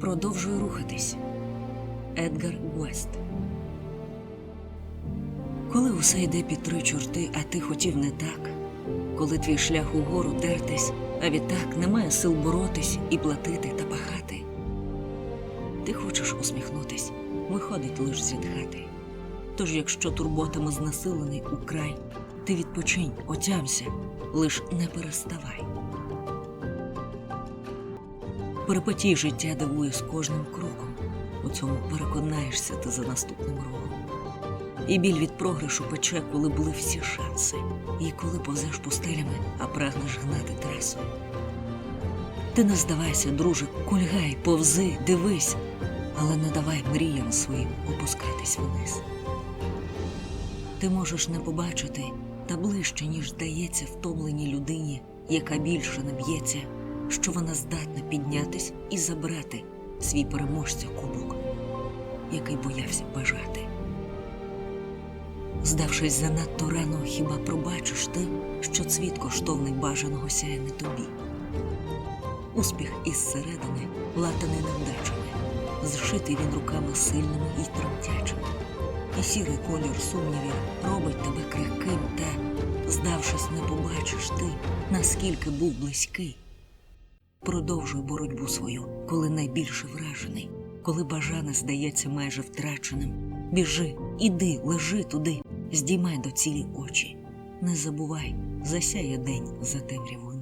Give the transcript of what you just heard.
Продовжуй рухатись. Едгар Уест. Коли усе йде під три чорти, а ти хотів не так, коли твій шлях угору дертись, а відтак немає сил боротись і платити та пахати. Ти хочеш усміхнутись, виходить лиш зітхати. Тож, якщо турботами знесилений украй, ти відпочинь, отямся, лиш не переставай. Перепотій життя дивує з кожним кроком. У цьому переконаєшся ти за наступним роком. І біль від програшу пече, коли були всі шанси, і коли повзеш пустелями, а прагнеш гнати трасою. Ти не здавайся, друже, кульгай, повзи, дивись, але не давай мріям своїм опускатись вниз. Ти можеш не побачити та ближче, ніж здається втомленій людині, яка більше не б'ється, що вона здатна піднятись і забрати свій переможця кубок, який боявся бажати. Здавшись занадто рано, хіба пробачиш ти, що цвіт коштовний бажаного сяє не тобі. Успіх із середини латаний невдачами, зшитий він руками сильними і тремтячими. І сірий колір сумнівів робить тебе крихким, та, здавшись, не побачиш ти, наскільки був близький. Продовжуй боротьбу свою, коли найбільше вражений, коли бажане здається майже втраченим. Біжи, іди, лежи туди, здіймай до цілі очі. Не забувай, засяє день за темрявою.